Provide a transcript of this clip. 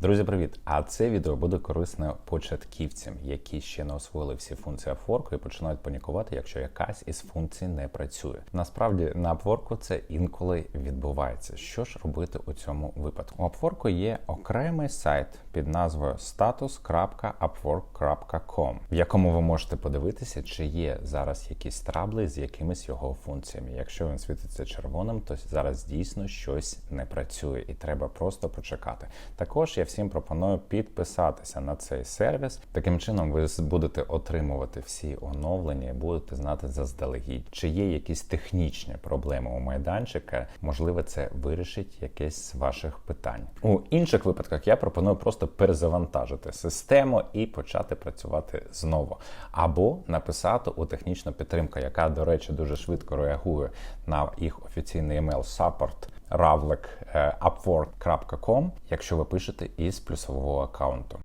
Друзі, привіт! А це відео буде корисне початківцям, які ще не освоїли всі функції Upwork і починають панікувати, якщо якась із функцій не працює. Насправді на Upwork це інколи відбувається. Що ж робити у цьому випадку? У Upwork є окремий сайт під назвою status.upwork.com, в якому ви можете подивитися, чи є зараз якісь трабли з якимись його функціями. Якщо він світиться червоним, то зараз дійсно щось не працює, і треба просто почекати. Також я всім пропоную підписатися на цей сервіс. Таким чином, ви будете отримувати всі оновлення і будете знати заздалегідь, чи є якісь технічні проблеми у майданчика. Можливо, це вирішить якесь з ваших питань. У інших випадках я пропоную просто перезавантажити систему і почати працювати знову, або написати у технічну підтримку, яка, до речі, дуже швидко реагує на їх офіційний email support ravlik upwork.com, якщо ви пишете із плюсового аккаунту.